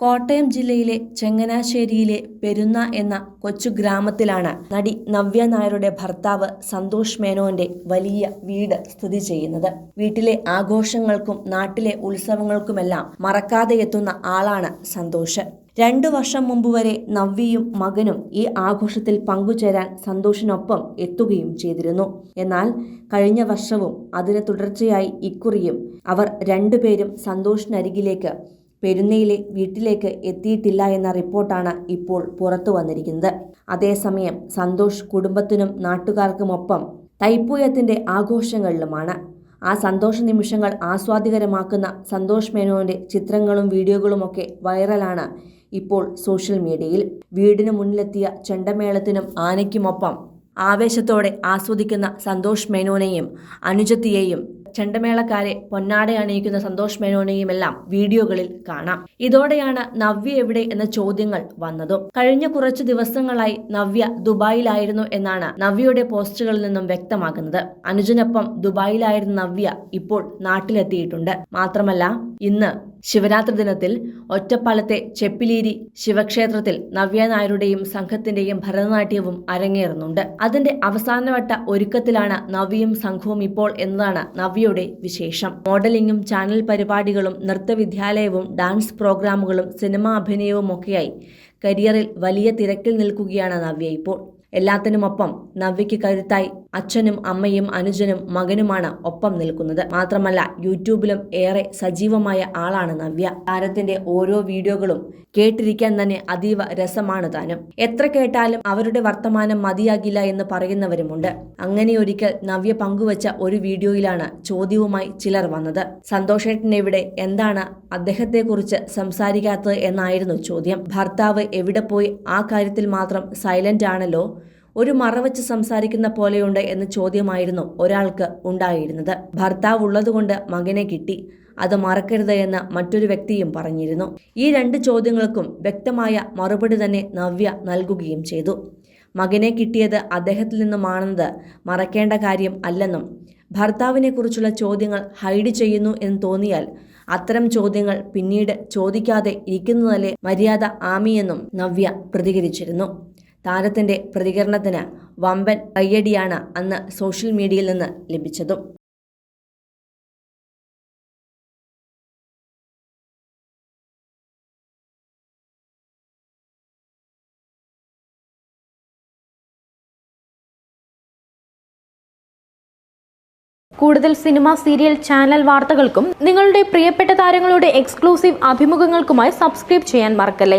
കോട്ടയം ജില്ലയിലെ ചെങ്ങനാശ്ശേരിയിലെ പെരുന്ന എന്ന കൊച്ചു ഗ്രാമത്തിലാണ് നടി നവ്യ നായരുടെ ഭർത്താവ് സന്തോഷ് മേനോന്റെ വലിയ വീട് സ്ഥിതി ചെയ്യുന്നത്. വീട്ടിലെ ആഘോഷങ്ങൾക്കും നാട്ടിലെ ഉത്സവങ്ങൾക്കുമെല്ലാം മറക്കാതെ എത്തുന്ന ആളാണ് സന്തോഷ്. രണ്ടു വർഷം മുമ്പ് വരെ നവ്യയും മകനും ഈ ആഘോഷത്തിൽ പങ്കുചേരാൻ സന്തോഷിനൊപ്പം എത്തുകയും ചെയ്തിരുന്നു. എന്നാൽ കഴിഞ്ഞ വർഷവും അതിന് തുടർച്ചയായി ഇക്കുറിയും അവർ രണ്ടുപേരും സന്തോഷിനരികിലേക്ക് പെരുന്നയിലെ വീട്ടിലേക്ക് എത്തിയിട്ടില്ല എന്ന റിപ്പോർട്ടാണ് ഇപ്പോൾ പുറത്തു വന്നിരിക്കുന്നത്. അതേസമയം സന്തോഷ് കുടുംബത്തിനും നാട്ടുകാർക്കുമൊപ്പം തൈപ്പൂയത്തിന്റെ ആഘോഷങ്ങളിലുമാണ്. ആ സന്തോഷ നിമിഷങ്ങൾ ആസ്വാദികരമാക്കുന്ന സന്തോഷ് മേനോന്റെ ചിത്രങ്ങളും വീഡിയോകളുമൊക്കെ വൈറലാണ് ഇപ്പോൾ സോഷ്യൽ മീഡിയയിൽ. വീടിന് മുന്നിലെത്തിയ ചെണ്ടമേളത്തിനും ആനയ്ക്കുമൊപ്പം ആവേശത്തോടെ ആസ്വദിക്കുന്ന സന്തോഷ് മേനോനെയും അനുജത്തിയെയും ചെണ്ടമേളക്കാരെ പൊന്നാട അണിയിക്കുന്ന സന്തോഷ് മേനോനെയും എല്ലാം വീഡിയോകളിൽ കാണാം. ഇതോടെയാണ് നവ്യ എവിടെ എന്ന ചോദ്യങ്ങൾ വന്നതും. കഴിഞ്ഞ കുറച്ചു ദിവസങ്ങളായി നവ്യ ദുബായിലായിരുന്നു എന്നാണ് നവ്യയുടെ പോസ്റ്റുകളിൽ നിന്നും വ്യക്തമാകുന്നത്. അനുജനൊപ്പം ദുബായിലായിരുന്ന നവ്യ ഇപ്പോൾ നാട്ടിലെത്തിയിട്ടുണ്ട്. മാത്രമല്ല ഇന്ന് ശിവരാത്രി ദിനത്തിൽ ഒറ്റപ്പാലത്തെ ചെപ്പിലീരി ശിവക്ഷേത്രത്തിൽ നവ്യ നായരുടെയും സംഘത്തിന്റെയും ഭരതനാട്യവും അരങ്ങേറുന്നുണ്ട്. അതിന്റെ അവസാനവട്ട ഒരുക്കത്തിലാണ് നവ്യയും സംഘവും ഇപ്പോൾ എന്നതാണ് നവ്യയുടെ വിശേഷം. മോഡലിംഗും ചാനൽ പരിപാടികളും നൃത്തവിദ്യാലയവും ഡാൻസ് പ്രോഗ്രാമുകളും സിനിമാ അഭിനയവും ഒക്കെയായി കരിയറിൽ വലിയ തിരക്കിൽ നിൽക്കുകയാണ് നവ്യ ഇപ്പോൾ. എല്ലാത്തിനുമൊപ്പം നവ്യയ്ക്ക് കരുത്തായി അച്ഛനും അമ്മയും അനുജനും മകനുമാണ് ഒപ്പം നിൽക്കുന്നത്. മാത്രമല്ല യൂട്യൂബിലും ഏറെ സജീവമായ ആളാണ് നവ്യ. താരത്തിന്റെ ഓരോ വീഡിയോകളും കേട്ടിരിക്കാൻ തന്നെ അതീവ രസമാണ് താനും. എത്ര കേട്ടാലും അവരുടെ വർത്തമാനം മതിയാകില്ല എന്ന് പറയുന്നവരുമുണ്ട്. അങ്ങനെ ഒരിക്കൽ നവ്യ പങ്കുവച്ച ഒരു വീഡിയോയിലാണ് ചോദ്യവുമായി ചിലർ വന്നത്. സന്തോഷേട്ടൻ എവിടെ? എന്താണ് അദ്ദേഹത്തെക്കുറിച്ച് സംസാരിക്കാത്തത് എന്നായിരുന്നു ചോദ്യം. ഭർത്താവ് എവിടെ പോയി? ആ കാര്യത്തിൽ മാത്രം സൈലന്റ് ആണല്ലോ. ഒരു മറവച്ച് സംസാരിക്കുന്ന പോലെയുണ്ട് എന്ന ചോദ്യമായിരുന്നു ഒരാൾക്ക് ഉണ്ടായിരുന്നത്. ഭർത്താവ് ഉള്ളതുകൊണ്ട് മകനെ കിട്ടി. അത് മറക്കരുത് എന്ന് മറ്റൊരു വ്യക്തിയും പറഞ്ഞിരുന്നു. ഈ രണ്ട് ചോദ്യങ്ങൾക്കും വ്യക്തമായ മറുപടി തന്നെ നവ്യ നൽകുകയും ചെയ്തു. മകനെ കിട്ടിയത് അദ്ദേഹത്തിൽ നിന്നുമാണെന്നത് മറക്കേണ്ട കാര്യം അല്ലെന്നും ഭർത്താവിനെക്കുറിച്ചുള്ള ചോദ്യങ്ങൾ ഹൈഡ് ചെയ്യുന്നു എന്ന് തോന്നിയാൽ അത്തരം ചോദ്യങ്ങൾ പിന്നീട് ചോദിക്കാതെ ഇരിക്കുന്നതല്ലേ മര്യാദ ആമിയെന്നും നവ്യ പ്രതികരിച്ചിരുന്നു. താരത്തിന്റെ പ്രതികരണത്തിന് വമ്പൻ കയ്യടിയാണ് അന്ന് സോഷ്യൽ മീഡിയയിൽ നിന്ന് ലഭിച്ചതും. കൂടുതൽ സിനിമ സീരിയൽ ചാനൽ വാർത്തകൾക്കും നിങ്ങളുടെ പ്രിയപ്പെട്ട താരങ്ങളുടെ എക്സ്ക്ലൂസീവ് അഭിമുഖങ്ങൾക്കുമായി സബ്സ്ക്രൈബ് ചെയ്യാൻ മറക്കല്ലേ?